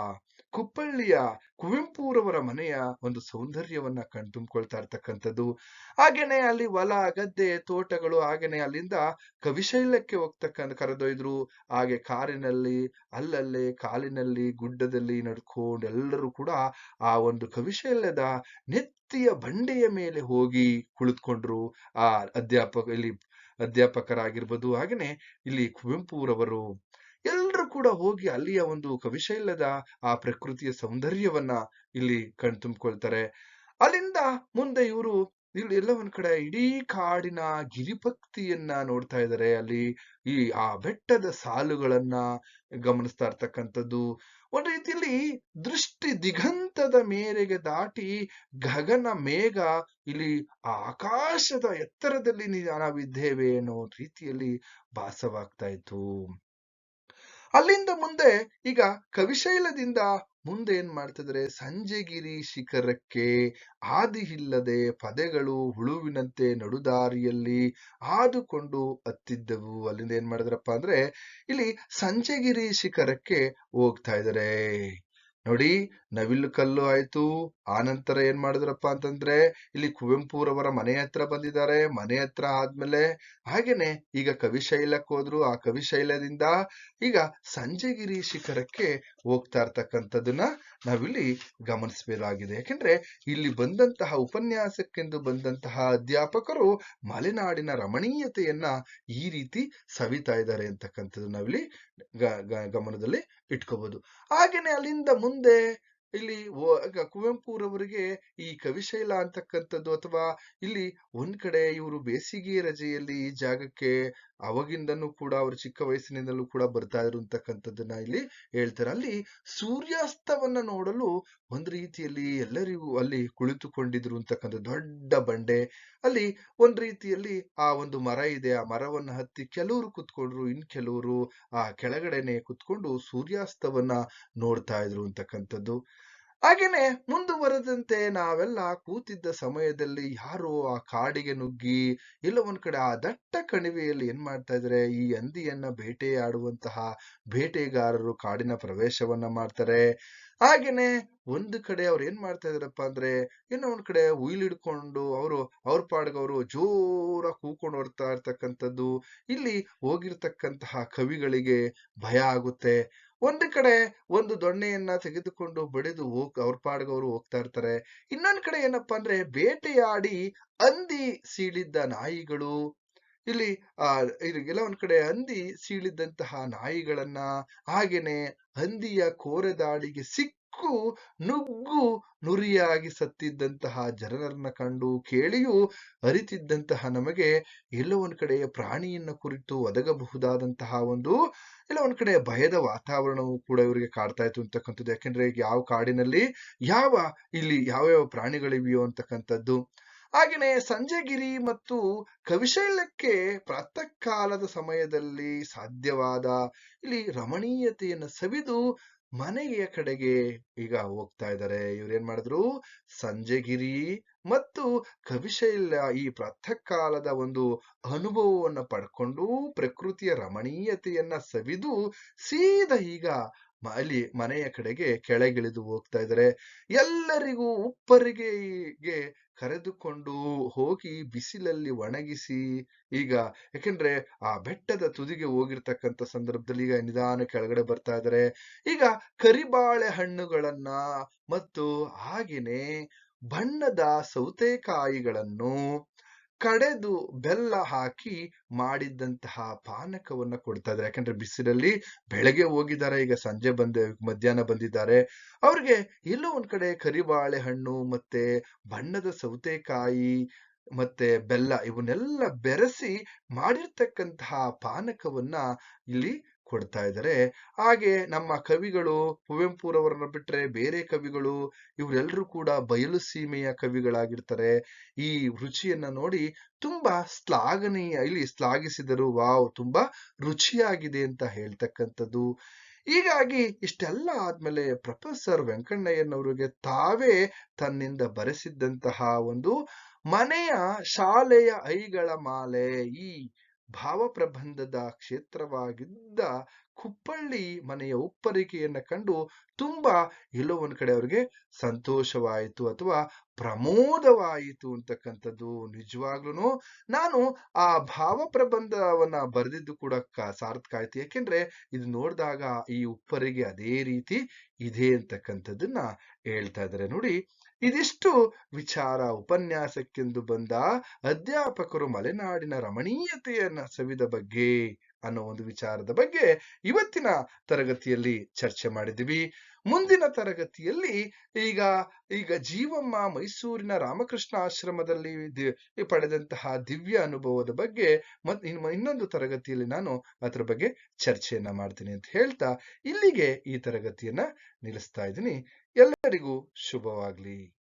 ಕುಪ್ಪಳ್ಳಿಯ ಕುವೆಂಪುರವರ ಮನೆಯ ಒಂದು ಸೌಂದರ್ಯವನ್ನ ಕಣ್ತುಂಬ್ಕೊಳ್ತಾ ಇರ್ತಕ್ಕಂಥದ್ದು. ಹಾಗೇನೆ ಅಲ್ಲಿ ಹೊಲ, ಗದ್ದೆ, ತೋಟಗಳು, ಹಾಗೇನೆ ಅಲ್ಲಿಂದ ಕವಿಶೈಲಕ್ಕೆ ಹೋಗ್ತಕ್ಕಂಥ ಕರೆದೊಯ್ದ್ರು. ಹಾಗೆ ಕಾರಿನಲ್ಲಿ, ಅಲ್ಲಲ್ಲೇ, ಕಾಲಿನಲ್ಲಿ, ಗುಡ್ಡದಲ್ಲಿ ನಡ್ಕೊಂಡು ಎಲ್ಲರೂ ಕೂಡ ಆ ಒಂದು ಕವಿಶೈಲದ ನೆತ್ತಿಯ ಬಂಡೆಯ ಮೇಲೆ ಹೋಗಿ ಕುಳಿತುಕೊಂಡ್ರು. ಆ ಅಧ್ಯಾಪಕ, ಇಲ್ಲಿ ಅಧ್ಯಾಪಕರಾಗಿರ್ಬೋದು. ಹಾಗೇನೆ ಇಲ್ಲಿ ಕುವೆಂಪುರವರು ಕೂಡ ಹೋಗಿ ಅಲ್ಲಿಯ ಒಂದು ಕವಿಶೈಲದ ಆ ಪ್ರಕೃತಿಯ ಸೌಂದರ್ಯವನ್ನ ಇಲ್ಲಿ ಕಣ್ತುಂಬ್ಕೊಳ್ತಾರೆ ಅಲ್ಲಿಂದ ಮುಂದೆ ಇವರು ಇಲ್ಲಿ ಎಲ್ಲ ಒಂದ್ ಕಡೆ ಇಡೀ ಕಾಡಿನ ಗಿರಿಪಕ್ತಿಯನ್ನ ನೋಡ್ತಾ ಇದ್ದಾರೆ ಅಲ್ಲಿ ಈ ಆ ಬೆಟ್ಟದ ಸಾಲುಗಳನ್ನ ಗಮನಿಸ್ತಾ ಇರ್ತಕ್ಕಂಥದ್ದು. ಒಂದ್ ರೀತಿಯಲ್ಲಿ ದೃಷ್ಟಿ ದಿಗಂತದ ಮೇರೆಗೆ ದಾಟಿ ಗಗನ ಮೇಘ ಇಲ್ಲಿ ಆಕಾಶದ ಎತ್ತರದಲ್ಲಿ ನಾವಿದ್ದೇವೆ ಅನ್ನೋ ರೀತಿಯಲ್ಲಿ ಭಾಸವಾಗ್ತಾ ಇತ್ತು. ಅಲ್ಲಿಂದ ಮುಂದೆ ಈಗ ಕವಿಶೈಲದಿಂದ ಮುಂದೆ ಏನ್ ಮಾಡ್ತಿದ್ರೆ ಸಂಜೆಗಿರಿ ಶಿಖರಕ್ಕೆ ಆದಿ ಇಲ್ಲದೆ ಪದೆಗಳು ಹುಳುವಿನಂತೆ ನಡುದಾರಿಯಲ್ಲಿ ಹಾದುಕೊಂಡು ಹತ್ತಿದ್ದವು. ಅಲ್ಲಿಂದ ಏನ್ ಮಾಡಿದ್ರಪ್ಪ ಅಂದ್ರೆ ಇಲ್ಲಿ ಸಂಜೆಗಿರಿ ಶಿಖರಕ್ಕೆ ಹೋಗ್ತಾ ಇದಾರೆ ನೋಡಿ, ನವಿಲು ಕಲ್ಲು ಆಯ್ತು. ಆನಂತರ ಏನ್ ಮಾಡಿದ್ರಪ್ಪ ಅಂತಂದ್ರೆ, ಇಲ್ಲಿ ಕುವೆಂಪುರವರ ಮನೆ ಹತ್ರ ಬಂದಿದ್ದಾರೆ. ಮನೆ ಹತ್ರ ಆದ್ಮೇಲೆ ಹಾಗೇನೆ ಈಗ ಕವಿಶೈಲಕ್ಕೆ ಹೋದ್ರು. ಆ ಕವಿಶೈಲದಿಂದ ಈಗ ಸಂಜಯಗಿರಿ ಶಿಖರಕ್ಕೆ ಹೋಗ್ತಾ ಇರ್ತಕ್ಕಂಥದ್ದನ್ನ ನಾವಿಲ್ಲಿ ಗಮನಿಸಬೇಕಾಗಿದೆ. ಯಾಕೆಂದ್ರೆ ಇಲ್ಲಿ ಬಂದಂತಹ ಉಪನ್ಯಾಸಕ್ಕೆಂದು ಬಂದಂತಹ ಅಧ್ಯಾಪಕರು ಮಲೆನಾಡಿನ ರಮಣೀಯತೆಯನ್ನ ಈ ರೀತಿ ಸವಿತಾ ಇದ್ದಾರೆ ಅಂತಕ್ಕಂಥದ್ದು ನಾವಿಲ್ಲಿ ಗಮನದಲ್ಲಿ ಇಟ್ಕೋಬಹುದು ಹಾಗೇನೆ ಅಲ್ಲಿಂದ ಮುಂದೆ ಇಲ್ಲಿ ಕುವೆಂಪುರವರಿಗೆ ಈ ಕವಿಶೈಲ ಅಂತಕ್ಕಂಥದ್ದು ಅಥವಾ ಇಲ್ಲಿ ಒಂದ್ ಕಡೆ ಇವರು ಬೇಸಿಗೆ ರಜೆಯಲ್ಲಿ ಈ ಜಾಗಕ್ಕೆ ಅವಾಗಿಂದನೂ ಕೂಡ ಅವರು ಚಿಕ್ಕ ವಯಸ್ಸಿನಿಂದಲೂ ಕೂಡ ಬರ್ತಾ ಇದ್ರು ಅಂತಕ್ಕಂಥದ್ದನ್ನ ಇಲ್ಲಿ ಹೇಳ್ತಾರೆ. ಅಲ್ಲಿ ಸೂರ್ಯಾಸ್ತವನ್ನ ನೋಡಲು ಒಂದ್ ರೀತಿಯಲ್ಲಿ ಎಲ್ಲರಿಗೂ ಅಲ್ಲಿ ಕುಳಿತುಕೊಂಡಿದ್ರು ಅಂತಕ್ಕಂಥ ದೊಡ್ಡ ಬಂಡೆ. ಅಲ್ಲಿ ಒಂದ್ ರೀತಿಯಲ್ಲಿ ಆ ಒಂದು ಮರ ಇದೆ, ಆ ಮರವನ್ನ ಹತ್ತಿ ಕೆಲವರು ಕುತ್ಕೊಂಡ್ರು, ಇನ್ ಕೆಲವರು ಆ ಕೆಳಗಡೆನೆ ಕುತ್ಕೊಂಡು ಸೂರ್ಯಾಸ್ತವನ್ನ ನೋಡ್ತಾ ಇದ್ರು ಅಂತಕ್ಕಂಥದ್ದು. ಹಾಗೇನೆ ಮುಂದುವರೆದಂತೆ ನಾವೆಲ್ಲ ಕೂತಿದ್ದ ಸಮಯದಲ್ಲಿ ಯಾರೋ ಆ ಕಾಡಿಗೆ ನುಗ್ಗಿ ಇಲ್ಲ ಒಂದ್ ಕಡೆ ಆ ದಟ್ಟ ಕಣಿವೆಯಲ್ಲಿ ಏನ್ ಮಾಡ್ತಾ ಇದ್ರೆ? ಈ ಹಂದಿಯನ್ನ ಬೇಟೆಯಾಡುವಂತಹ ಬೇಟೆಗಾರರು ಕಾಡಿನ ಪ್ರವೇಶವನ್ನ ಮಾಡ್ತಾರೆ. ಹಾಗೇನೆ ಒಂದು ಕಡೆ ಅವ್ರು ಏನ್ ಮಾಡ್ತಾ ಇದಾರಪ್ಪ ಅಂದ್ರೆ ಏನೋ ಒಂದ್ ಕಡೆ ಉಯಿಲ್ ಹಿಡ್ಕೊಂಡು ಅವರು ಅವ್ರ ಅವರು ಜೋರ ಕೂಕೊಂಡು ಹೊರ್ತಾ ಇರ್ತಕ್ಕಂಥದ್ದು. ಇಲ್ಲಿ ಹೋಗಿರ್ತಕ್ಕಂತಹ ಕವಿಗಳಿಗೆ ಭಯ ಆಗುತ್ತೆ. ಒಂದು ಕಡೆ ಒಂದು ದೊಣ್ಣೆಯನ್ನ ತೆಗೆದುಕೊಂಡು ಬಡಿದು ಹೋಗ್, ಅವ್ರ ಪಾಡ್ಗವ್ರು ಹೋಗ್ತಾ ಇರ್ತಾರೆ. ಇನ್ನೊಂದ್ ಕಡೆ ಏನಪ್ಪಾ ಅಂದ್ರೆ ಬೇಟೆಯಾಡಿ ಹಂದಿ ಸೀಳಿದ್ದ ನಾಯಿಗಳು, ಇಲ್ಲಿ, ಆ ಎಲ್ಲ ಒಂದ್ ಕಡೆ ಹಂದಿ ಸೀಳಿದ್ದಂತಹ ನಾಯಿಗಳನ್ನ ಹಾಗೇನೆ ಹಂದಿಯ ಕೋರೆದಾಳಿಗೆ ಸಿಕ್ಕು ನುಗ್ಗು ನುರಿಯಾಗಿ ಸತ್ತಿದ್ದಂತಹ ಜನರನ್ನ ಕಂಡು ಕೇಳಿಯೂ ಅರಿತಿದ್ದಂತಹ ನಮಗೆ ಎಲ್ಲ ಒಂದ್ ಕಡೆಯ ಪ್ರಾಣಿಯನ್ನ ಕುರಿತು ಒದಗಬಹುದಾದಂತಹ ಒಂದು, ಎಲ್ಲ ಒಂದ್ ಕಡೆಯ ಭಯದ ವಾತಾವರಣವು ಕೂಡ ಇವರಿಗೆ ಕಾಡ್ತಾ ಇತ್ತು ಅಂತಕ್ಕಂಥದ್ದು. ಯಾಕೆಂದ್ರೆ ಯಾವ ಕಾಡಿನಲ್ಲಿ ಯಾವ ಇಲ್ಲಿ ಯಾವ ಯಾವ ಪ್ರಾಣಿಗಳಿವೆಯೋ ಅಂತಕ್ಕಂಥದ್ದು. ಹಾಗೇನೆ ಸಂಜೆಗಿರಿ ಮತ್ತು ಕವಿಶೈಲಕ್ಕೆ ಪ್ರಾತಃ ಕಾಲದ ಸಮಯದಲ್ಲಿ ಸಾಧ್ಯವಾದ ಇಲ್ಲಿ ರಮಣೀಯತೆಯನ್ನು ಸವಿದು ಮನೆಯ ಕಡೆಗೆ ಈಗ ಹೋಗ್ತಾ ಇದ್ದಾರೆ. ಇವ್ರೇನ್ ಮಾಡಿದ್ರು? ಸಂಜೆಗಿರಿ ಮತ್ತು ಕವಿಶೈಲ ಈ ಪ್ರಾತಃ ಕಾಲದ ಒಂದು ಅನುಭವವನ್ನ ಪಡ್ಕೊಂಡು ಪ್ರಕೃತಿಯ ರಮಣೀಯತೆಯನ್ನ ಸವಿದು ಸೀದಾ ಈಗ ಅಲ್ಲಿ ಮನೆಯ ಕಡೆಗೆ ಕೆಳಗಿಳಿದು ಹೋಗ್ತಾ ಇದ್ದಾರೆ. ಎಲ್ಲರಿಗೂ ಉಪ್ಪರಿಗೆಗೆ ಕರೆದುಕೊಂಡು ಹೋಗಿ ಬಿಸಿಲಲ್ಲಿ ಒಣಗಿಸಿ ಈಗ ಯಾಕೆಂದ್ರೆ ಆ ಬೆಟ್ಟದ ತುದಿಗೆ ಹೋಗಿರ್ತಕ್ಕಂಥ ಸಂದರ್ಭದಲ್ಲಿ ಈಗ ನಿಧಾನ ಕೆಳಗಡೆ ಬರ್ತಾ ಇದ್ದಾರೆ. ಈಗ ಕರಿಬಾಳೆ ಹಣ್ಣುಗಳನ್ನ ಮತ್ತು ಹಾಗೇನೆ ಬಣ್ಣದ ಸೌತೆಕಾಯಿಗಳನ್ನು ಕಡೆದು ಬೆಲ್ಲ ಹಾಕಿ ಮಾಡಿದ್ದಂತಹ ಪಾನಕವನ್ನ ಕೊಡ್ತಾ ಇದ್ದಾರೆ ಯಾಕಂದ್ರೆ ಬಿಸಿಲಲ್ಲಿ ಬೆಳಗ್ಗೆ ಹೋಗಿದ್ದಾರೆ, ಈಗ ಸಂಜೆ ಬಂದೆ, ಮಧ್ಯಾಹ್ನ ಬಂದಿದ್ದಾರೆ. ಅವ್ರಿಗೆ ಎಲ್ಲೋ ಒಂದ್ ಕಡೆ ಕರಿಬಾಳೆ ಹಣ್ಣು ಮತ್ತೆ ಬಣ್ಣದ ಸೌತೆಕಾಯಿ ಮತ್ತೆ ಬೆಲ್ಲ ಇವನ್ನೆಲ್ಲ ಬೆರೆಸಿ ಮಾಡಿರ್ತಕ್ಕಂತಹ ಪಾನಕವನ್ನ ಇಲ್ಲಿ ಕೊಡ್ತಾ ಇದ್ದಾರೆ. ಹಾಗೆ ನಮ್ಮ ಕವಿಗಳು ಕುವೆಂಪುರವರನ್ನ ಬಿಟ್ರೆ ಬೇರೆ ಕವಿಗಳು ಇವರೆಲ್ಲರೂ ಕೂಡ ಬಯಲು ಸೀಮೆಯ ಕವಿಗಳಾಗಿರ್ತಾರೆ. ಈ ರುಚಿಯನ್ನ ನೋಡಿ ತುಂಬಾ ಶ್ಲಾಘನೀಯ, ಇಲ್ಲಿ ಶ್ಲಾಘಿಸಿದರು, ವಾವ್, ತುಂಬಾ ರುಚಿಯಾಗಿದೆ ಅಂತ ಹೇಳ್ತಕ್ಕಂಥದ್ದು. ಹೀಗಾಗಿ ಇಷ್ಟೆಲ್ಲ ಆದ್ಮೇಲೆ ಪ್ರೊಫೆಸರ್ ವೆಂಕಣ್ಣಯ್ಯನವರಿಗೆ ತಾವೇ ತನ್ನಿಂದ ಬರೆಸಿದ್ದಂತಹ ಒಂದು ಮನೆಯ ಶಾಲೆಯ ಐಗಳ ಮಾಲೆ, ಈ ಭಾವಪ್ರಬಂಧದ ಕ್ಷೇತ್ರವಾಗಿದ್ದ ಕುಪ್ಪಳ್ಳಿ ಮನೆಯ ಉಪ್ಪರಿಕೆಯನ್ನು ಕಂಡು ತುಂಬಾ ಎಲ್ಲೋ ಒಂದು ಕಡೆ ಅವರಿಗೆ ಸಂತೋಷವಾಯಿತು ಅಥವಾ ಪ್ರಮೋದವಾಯಿತು ಅಂತಕ್ಕಂಥದ್ದು ನಿಜವಾಗ್ಲೂ ನಾನು ಆ ಭಾವಪ್ರಬಂಧವನ್ನ ಬರೆದಿದ್ದು ಕೂಡ ಸಾರ್ಥಕ ಆಯ್ತು ಯಾಕೆಂದ್ರೆ ಇದು ನೋಡಿದಾಗ ಈ ಉಪ್ಪರಿಗೆ ಅದೇ ರೀತಿ ಇದೆ ಅಂತಕ್ಕಂಥದ್ದನ್ನ ಹೇಳ್ತಾ ಇದ್ದಾರೆ ನೋಡಿ ಇದಿಷ್ಟು ವಿಚಾರ ಉಪನ್ಯಾಸಕ್ಕೆಂದು ಬಂದ ಅಧ್ಯಾಪಕರು ಮಲೆನಾಡಿನ ರಮಣೀಯತೆಯನ್ನು ಸವಿದ ಬಗ್ಗೆ ಅನ್ನೋ ಒಂದು ವಿಚಾರದ ಬಗ್ಗೆ ಇವತ್ತಿನ ತರಗತಿಯಲ್ಲಿ ಚರ್ಚೆ ಮಾಡಿದ್ವಿ ಮುಂದಿನ ತರಗತಿಯಲ್ಲಿ ಈಗ ಈಗ ಜೀವಮ್ಮ ಮೈಸೂರಿನ ರಾಮಕೃಷ್ಣ ಆಶ್ರಮದಲ್ಲಿ ಪಡೆದಂತಹ ದಿವ್ಯ ಅನುಭವದ ಬಗ್ಗೆ ಇನ್ನೊಂದು ತರಗತಿಯಲ್ಲಿ ನಾನು ಅದರ ಬಗ್ಗೆ ಚರ್ಚೆಯನ್ನ ಮಾಡ್ತೀನಿ ಅಂತ ಹೇಳ್ತಾ ಇಲ್ಲಿಗೆ ಈ ತರಗತಿಯನ್ನ ನಿಲ್ಲಿಸ್ತಾ ಇದ್ದೀನಿ. ಎಲ್ಲರಿಗೂ ಶುಭವಾಗ್ಲಿ.